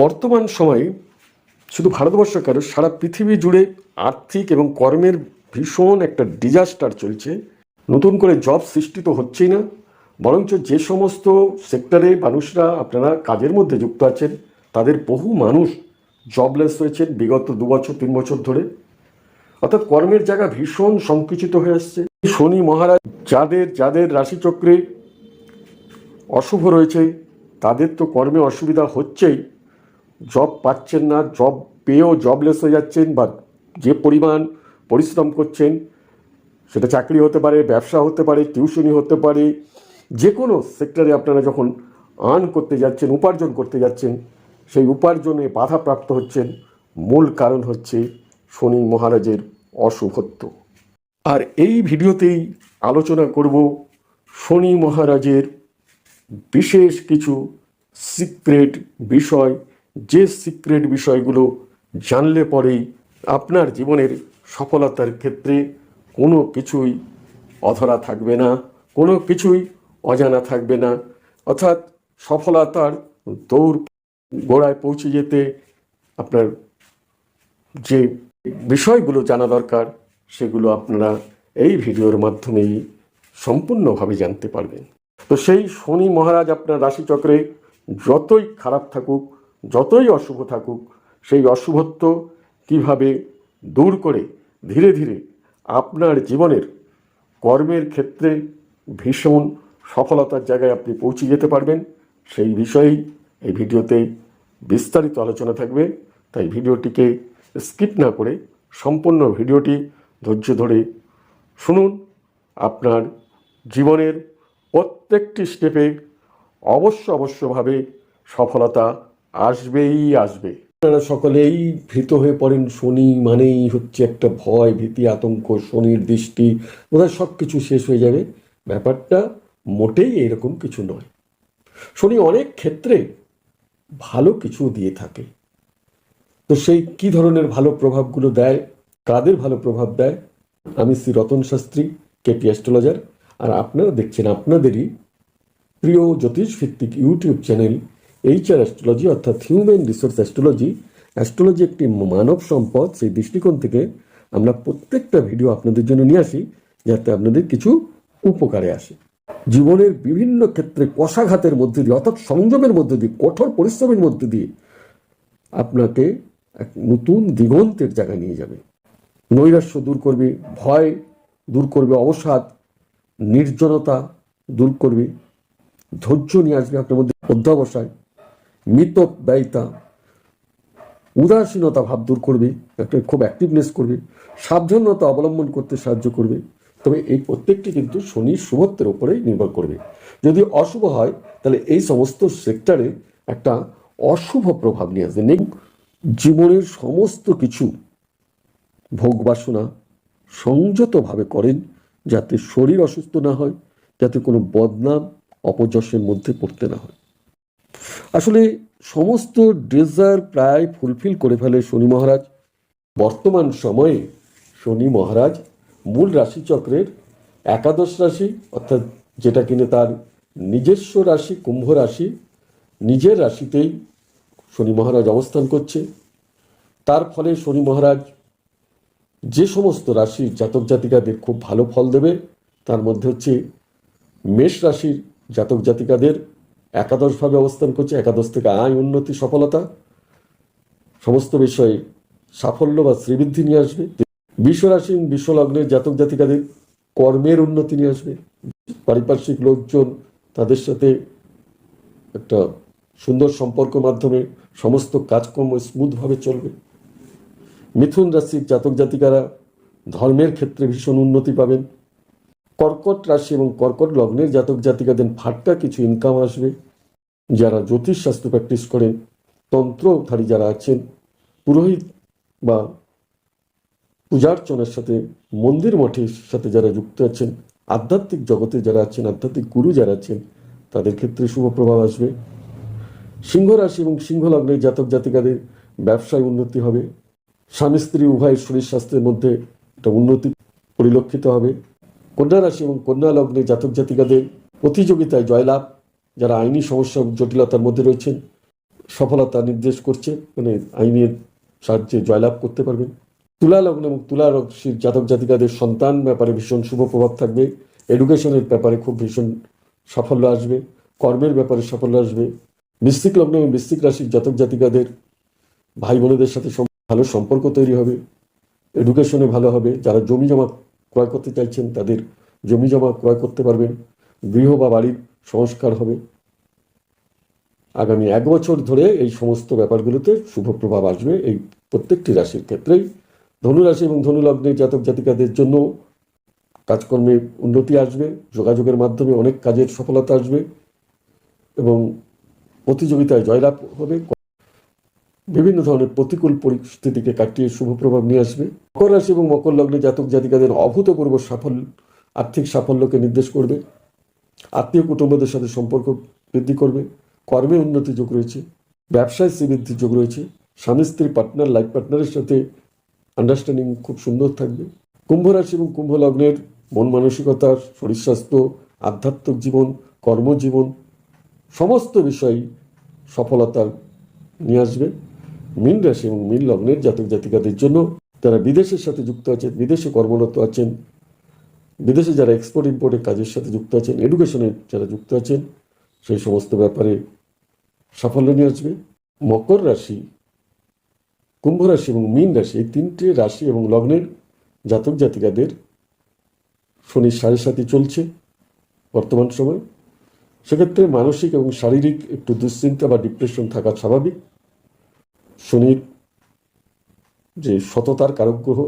বর্তমান সময়ে শুধু ভারতবর্ষ কেন, সারা পৃথিবী জুড়ে আর্থিক এবং কর্মের ভীষণ একটা ডিজাস্টার চলছে। নতুন করে জব সৃষ্টি তো হচ্ছেই না, বরঞ্চ যে সমস্ত সেক্টরে মানুষরা, আপনারা কাজের মধ্যে যুক্ত আছেন, তাদের বহু মানুষ জবলেস হয়েছেন বিগত দু বছর, তিন বছর ধরে। অর্থাৎ কর্মের জায়গা ভীষণ সংকুচিত হয়ে আসছে। শনি মহারাজ যাদের যাদের রাশিচক্রে অশুভ রয়েছে, তাদের তো কর্মে অসুবিধা হচ্ছেই। জব পাচ্ছেন না জব পেয়েও জবলেস হয়ে যাচ্ছেন বা যে পরিমাণ পরিশ্রম করছেন, সেটা চাকরি হতে পারে, ব্যবসা হতে পারে টিউশনি হতে পারে যে কোনো সেক্টরে আপনারা যখন আর্ন করতে যাচ্ছেন, উপার্জন করতে যাচ্ছেন, সেই উপার্জনে বাধাপ্রাপ্ত হচ্ছেন, মূল কারণ হচ্ছে শনি মহারাজের অশুভত্ব। আর এই ভিডিওতেই আলোচনা করব শনি মহারাজের বিশেষ কিছু সিক্রেট বিষয় যে সিক্রেট বিষয়গুলো জানলে পরেই আপনার জীবনের সফলতার ক্ষেত্রে কোনো কিছুই অধরা থাকবে না, কোনো কিছুই অজানা থাকবে না। অর্থাৎ সফলতার দৌড় গোড়ায় পৌঁছে যেতে আপনার যে বিষয়গুলো জানা দরকার, সেগুলো আপনারা এই ভিডিওর মাধ্যমেই সম্পূর্ণভাবে জানতে পারবেন। তো সেই শনি মহারাজ আপনার রাশিচক্রে যতই খারাপ থাকুক যতই অশুভ থাকুক, সেই অশুভত্ব কীভাবে দূর করে ধীরে ধীরে আপনার জীবনের কর্মের ক্ষেত্রে ভীষণ সফলতার জায়গায় আপনি পৌঁছে যেতে পারবেন, সেই বিষয়েই এই ভিডিওতে বিস্তারিত আলোচনা থাকবে। তাই ভিডিওটিকে স্কিপ না করে সম্পূর্ণ ভিডিওটি ধৈর্য ধরে শুনুন। আপনার জীবনের প্রত্যেকটি স্টেপে অবশ্য অবশ্যভাবে সফলতা আসবেই আসবে। আপনারা সকলেই ভীত হয়ে পড়েন, শনি মানেই হচ্ছে একটা ভয়, ভীতি, আতঙ্ক, শনির দৃষ্টি। বোধহয় সব কিছু শেষ হয়ে যাবে। ব্যাপারটা মোটেই এরকম কিছু নয়। শনি অনেক ক্ষেত্রে ভালো কিছু দিয়ে থাকে। তো সেই কি ধরনের ভালো প্রভাবগুলো দেয়? কাদের ভালো প্রভাব দেয়? আমি শ্রী রতন শাস্ত্রী, কেপি অ্যাস্ট্রোলজার। আর আপনারা দেখছেন আপনাদেরই প্রিয় জ্যোতিষ ভিত্তিক ইউটিউব চ্যানেল এইচআর অ্যাস্ট্রোলজি অর্থাৎ হিউম্যান রিসোর্স অ্যাস্ট্রোলজি অ্যাস্ট্রোলজি একটি মানব সম্পদ। সেই দৃষ্টিকোণ থেকে আমরা প্রত্যেকটা ভিডিও আপনাদের জন্য নিয়ে আসি, যাতে আপনাদের কিছু উপকারে আসে। জীবনের বিভিন্ন ক্ষেত্রে কষাঘাতের মধ্যে দিয়ে, অর্থাৎ সংযমের মধ্যে দিয়ে, কঠোর পরিশ্রমের মধ্যে দিয়ে আপনাকে এক নতুন দিগন্তের জায়গায় নিয়ে যাবে। নৈরাশ্য দূর করবে, ভয় দূর করবে, অবসাদ, নির্জনতা দূর করবে, ধৈর্য নিয়ে আসবে আপনার মধ্যে অধ্যাবসায়। মিত ব্যয়িতা উদাসীনতা ভাব দূর করবে, একটা খুব অ্যাক্টিভনেস করবে, সাবধানতা অবলম্বন করতে সাহায্য করবে। তবে এই প্রত্যেকটি কিন্তু শনির শুভত্বের উপরেই নির্ভর করবে। যদি অশুভ হয়, তাহলে এই সমস্ত সেক্টরে একটা অশুভ প্রভাব নিয়ে আসবে। জীবনের সমস্ত কিছু ভোগ বাসনা সংযতভাবে করেন, যাতে শরীর অসুস্থ না হয়, যাতে কোনো বদনাম, অপযশের মধ্যে পড়তে না হয়। আসলে সমস্ত ডেজার প্রায় ফুলফিল করে ফেলে শনি মহারাজ। বর্তমান সময়ে শনি মহারাজ মূল রাশিচক্রের একাদশ রাশি, অর্থাৎ যেটা কিনে তার নিজস্ব রাশি, কুম্ভ রাশি, নিজের রাশিতেই শনি মহারাজ অবস্থান করছে। তার ফলে শনি মহারাজ যে সমস্ত রাশি জাতক জাতিকাদের খুব ভালো ফল দেবে, তার মধ্যে হচ্ছে মেষ রাশির জাতক জাতিকাদের একাদশভাবে অবস্থান করছে, একাদশ থেকে আয় উন্নতি, সফলতা। সমস্ত বিষয়ে সাফল্য বা শ্রীবৃদ্ধি নিয়ে আসবে। বিশ্বরাশি, বিশ্বলগ্নের জাতক জাতিকাদের কর্মের উন্নতি নিয়ে আসবে। পারিপার্শ্বিক লোকজন তাদের সাথে একটা সুন্দর সম্পর্ক মাধ্যমে সমস্ত কাজকর্ম স্মুথভাবে চলবে। মিথুন রাশির জাতক জাতিকারা ধর্মের ক্ষেত্রে ভীষণ উন্নতি পাবেন। কর্কট রাশি এবং কর্কট লগ্নের জাতক জাতিকাদের ফাটকা কিছু ইনকাম আসবে। যারা জ্যোতিষ শাস্ত্র প্র্যাকটিস করেন তন্ত্রধারী যারা আছেন, পুরোহিত বা পূজার্চনার সাথে, মন্দির মঠের সাথে যারা যুক্ত আছেন, আধ্যাত্মিক জগতে যারা আছেন, আধ্যাত্মিক গুরু যারা আছেন, তাদের ক্ষেত্রে শুভ প্রভাব আসবে। সিংহ রাশি এবং সিংহ লগ্নের জাতক জাতিকাদের ব্যবসায় উন্নতি হবে। স্বামী স্ত্রী উভয়ের শরীর স্বাস্থ্যের মধ্যে একটা উন্নতি পরিলক্ষিত হবে। কন্যা রাশি এবং কন্যা লগ্নে জাতক জাতিকাদের প্রতিযোগিতায় জয়লাভ যারা আইনি সমস্যা জটিলতার মধ্যে রয়েছেন, সফলতা নির্দেশ করছে মানে আইনের সাহায্যে জয়লাভ করতে পারবেন। তুলা লগ্ন এবং তুলা রাশির জাতক জাতিকাদের সন্তান ব্যাপারে ভীষণ শুভ প্রভাব থাকবে। এডুকেশনের ব্যাপারে খুব ভীষণ সাফল্য আসবে, কর্মের ব্যাপারে সাফল্য আসবে। বৃশ্চিক লগ্ন এবং বৃশ্চিক রাশির জাতক জাতিকাদের ভাই বোনেদের সাথে ভালো সম্পর্ক তৈরি হবে, এডুকেশনে ভালো হবে। যারা জমি জমা ক্রয় করতে চাইছেন, তাদের জমি জমা ক্রয় করতে পারবেন। গৃহ বা বাড়ির সংস্কার হবে। আগামী এক বছর ধরে এই সমস্ত ব্যাপারগুলোতে শুভ প্রভাব আসবে এই প্রত্যেকটি রাশির ক্ষেত্রেই। ধনুরাশি এবং ধনু লগ্নের জাতক জাতিকাদের জন্য কাজকর্মে উন্নতি আসবে, যোগাযোগের মাধ্যমে অনেক কাজের সফলতা আসবে এবং প্রতিযোগিতায় জয়লাভ হবে। বিভিন্ন ধরনের প্রতিকূল পরিস্থিতিকে কাটিয়ে শুভ প্রভাব নিয়ে আসবে। মকর রাশি এবং মকর লগ্নে জাতক জাতিকাদের অভূতপূর্ব সাফল্য, আর্থিক সাফল্যকে নির্দেশ করবে। আত্মীয় কুটুম্বদের সাথে সম্পর্ক বৃদ্ধি করবে, কর্মে উন্নতি যোগ রয়েছে, ব্যবসায় শ্রীবৃদ্ধির যোগ রয়েছে, স্বামী স্ত্রী পার্টনার লাইফ পার্টনারের সাথে আন্ডারস্ট্যান্ডিং খুব সুন্দর থাকবে। কুম্ভ রাশি এবং কুম্ভ লগ্নের মন মানসিকতা শরীর স্বাস্থ্য, আধ্যাত্মিক জীবন, কর্মজীবন, সমস্ত বিষয়ই সফলতা নিয়ে আসবে। মীন রাশি এবং মীন লগ্নের জাতক জাতিকাদের জন্য তারা বিদেশের সাথে যুক্ত আছেন, বিদেশে কর্মরত আছেন বিদেশে যারা এক্সপোর্ট ইম্পোর্টের কাজের সাথে যুক্ত আছেন এডুকেশনে যারা যুক্ত আছেন, সেই সমস্ত ব্যাপারে সাফল্য নিয়ে আসবে। মকর রাশি, কুম্ভ রাশি এবং মীন রাশি, এই তিনটে রাশি এবং লগ্নের জাতক জাতিকাদের শনির সাড়ে সাথে চলছে বর্তমান সময়। সেক্ষেত্রে মানসিক এবং শারীরিক একটু দুশ্চিন্তা বা ডিপ্রেশন থাকা স্বাভাবিক। শনির যে সততার কারক গ্রহ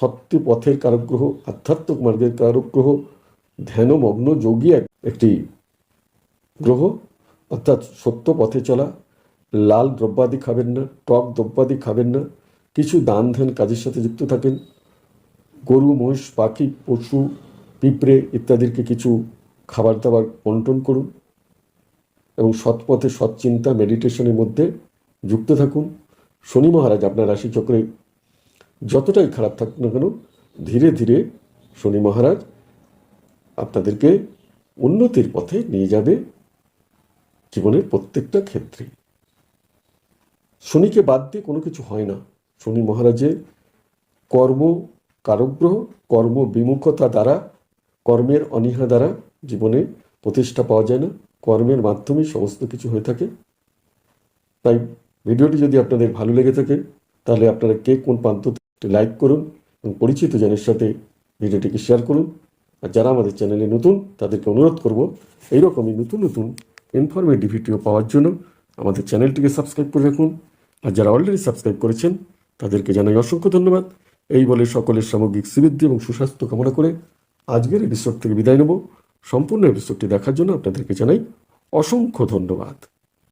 সত্য পথের কারক গ্রহ আধ্যাত্মিক মার্গের কারক গ্রহ ধ্যানমগ্ন যোগী এক- একটি গ্রহ। অর্থাৎ সত্য পথে চলা, লাল দ্রব্যাদি খাবেন না, টক দ্রব্যাদি খাবেন না, কিছু দান ধ্যান কাজের সাথে যুক্ত থাকেন, গরু, মহিষ, পাখি, পশু, পিঁপড়ে ইত্যাদিকে কিছু খাবার দাবার বন্টন করুন এবং সৎ পথে সৎ চিন্তা মেডিটেশনের মধ্যে যুক্ত থাকুন। শনি মহারাজ আপনার রাশিচক্রে যতটাই খারাপ থাকুক না কেন, ধীরে ধীরে শনি মহারাজ আপনাদেরকে উন্নতির পথে নিয়ে যাবে জীবনের প্রত্যেকটা ক্ষেত্রে। শনিকে বাদ দিয়ে কোনো কিছু হয় না। শনি মহারাজের কর্ম কারগ্রহ, কর্ম বিমুখতা দ্বারা, কর্মের অনীহা দ্বারা জীবনে প্রতিষ্ঠা পাওয়া যায় না। কর্মের মাধ্যমে সমস্ত কিছু হয়ে থাকে। তাই ভিডিওটি যদি আপনাদের ভালো লেগে থাকে, তাহলে আপনারা কে কোন প্রান্ত থেকে লাইক করুন এবং পরিচিত জনের সাথে ভিডিওটিকে শেয়ার করুন। আর যারা আমাদের চ্যানেলে নতুন, তাদেরকে অনুরোধ করব, এইরকমই নতুন নতুন ইনফরমেটিভ ভিডিও পাওয়ার জন্য আমাদের চ্যানেলটিকে সাবস্ক্রাইব করে রাখুন। আর যারা অলরেডি সাবস্ক্রাইব করেছেন, তাদেরকে জানাই অসংখ্য ধন্যবাদ। এই বলে সকলের সামগ্রিক শ্রীবৃদ্ধি এবং সুস্বাস্থ্য কামনা করে আজকের এপিসোড থেকে বিদায় নেব। সম্পূর্ণ এপিসোডটি দেখার জন্য আপনাদেরকে জানাই অসংখ্য ধন্যবাদ।